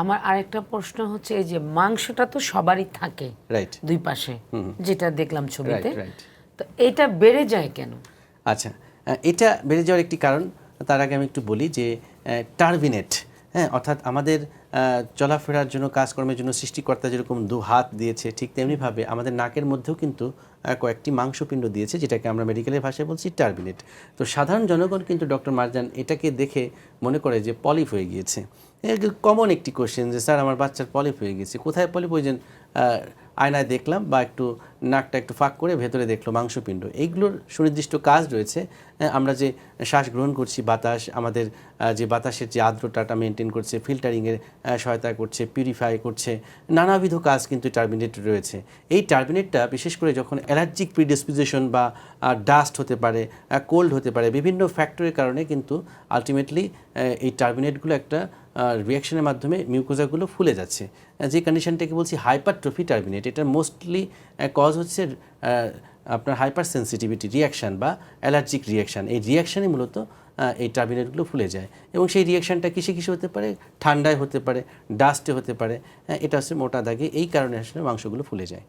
আমার আরেকটা প্রশ্ন হচ্ছে এই যে মাংসটা তো সবারই থাকে রাইট দুই পাশে যেটা দেখলাম ছবিতে. তো এটা বেড়ে যায় কেন? আচ্ছা এটা বেড়ে যাওয়ার একটি কারণ তার আগে আমি একটু বলি যে টার্বিনেট হ্যাঁ অর্থাৎ আমাদের চলাফেরার জন্য, কাজকর্মের জন্য সৃষ্টিকর্তা যেরকম দু হাত দিয়েছে, ঠিক তেমনিভাবে আমাদের নাকের মধ্যেও কিন্তু কয়েকটি মাংসপিণ্ড দিয়েছে, যেটাকে আমরা মেডিকেলের ভাষায় বলছি টার্বিনেট। তো সাধারণ জনগণ কিন্তু ডক্টর মারজান এটাকে দেখে মনে করে যে পলিপ হয়ে গিয়েছে। কমন একটি কোয়েশ্চেন যে, স্যার, আমার বাচ্চার পলিপ হয়ে গেছে কোথায় পলিপ ওই আয়নায় দেখলাম বা একটু নাকটা একটু ফাঁক করে ভেতরে দেখল মাংসপিণ্ড। এইগুলোর সুনির্দিষ্ট কাজ রয়েছে। আমরা যে শ্বাস গ্রহণ করছি, বাতাস, আমাদের যে বাতাসের যে আর্দ্রতাটা মেনটেন করছে ফিল্টারিংয়ের সহায়তা করছে পিউরিফাই করছে, নানাবিধ কাজ কিন্তু টার্বিনেট রয়েছে। এই টার্বিনেটটা বিশেষ করে যখন অ্যালার্জিক প্রিডিসপিজিশন বা ডাস্ট হতে পারে কোল্ড হতে পারে, বিভিন্ন ফ্যাক্টরের কারণে কিন্তু আলটিমেটলি এই টার্বিনেটগুলো একটা রিয়াকশনের মাধ্যমে মিউকোজাগুলো ফুলে যাচ্ছে। যে কন্ডিশনটাকে বলছি হাইপারট্রফি টার্বিনেট এটার মোস্টলি কজ হচ্ছে আপনার হাইপার সেন্সিটিভিটি রিয়াকশান বা অ্যালার্জিক রিয়াকশান এই রিয়াকশানে মূলত এই টার্বিনেটগুলো ফুলে যায়। এবং সেই রিয়াকশানটা কিসে কিসে হতে পারে? ঠান্ডায় হতে পারে ডাস্টে হতে পারে। এটা হচ্ছে মোটা দাগে এই কারণে আসলে মাংসগুলো ফুলে যায়।